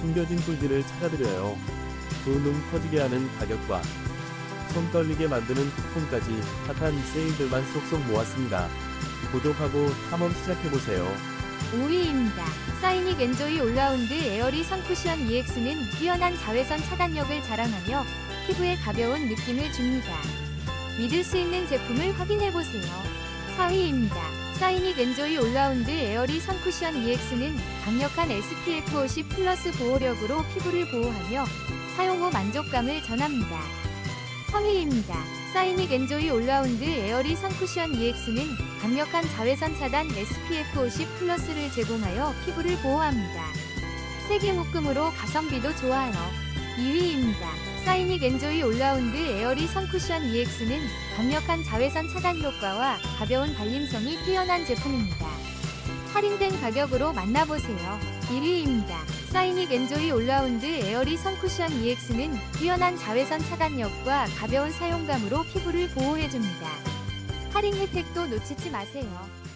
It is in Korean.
숨겨진 꿀들을 찾아드려요. 두눈 커지게 하는 가격과 손 떨리게 만드는 쿠폰까지 핫한 세일들만 쏙쏙 모았습니다. 구독하고 탐험 시작해보세요. 5위입니다. 사이닉 엔조이 올라운드 에어리 선쿠션 EX는 뛰어난 자외선 차단력을 자랑하며 피부에 가벼운 느낌을 줍니다. 믿을 수 있는 제품을 확인해보세요. 4위입니다. 사이닉 엔조이 올라운드 에어리 선쿠션 EX는 강력한 SPF 50 플러스 보호력으로 피부를 보호하며 사용 후 만족감을 전합니다. 3위입니다. 사이닉 엔조이 올라운드 에어리 선쿠션 EX는 강력한 자외선 차단 SPF 50 플러스를 제공하여 피부를 보호합니다. 세계 묶음으로 가성비도 좋아요. 2위입니다. 사이닉 엔조이 올라운드 에어리 선쿠션 EX는 강력한 자외선 차단 효과와 가벼운 발림성이 뛰어난 제품입니다. 할인된 가격으로 만나보세요. 1위입니다. 사이닉 엔조이 올라운드 에어리 선쿠션 EX는 뛰어난 자외선 차단력과 가벼운 사용감으로 피부를 보호해줍니다. 할인 혜택도 놓치지 마세요.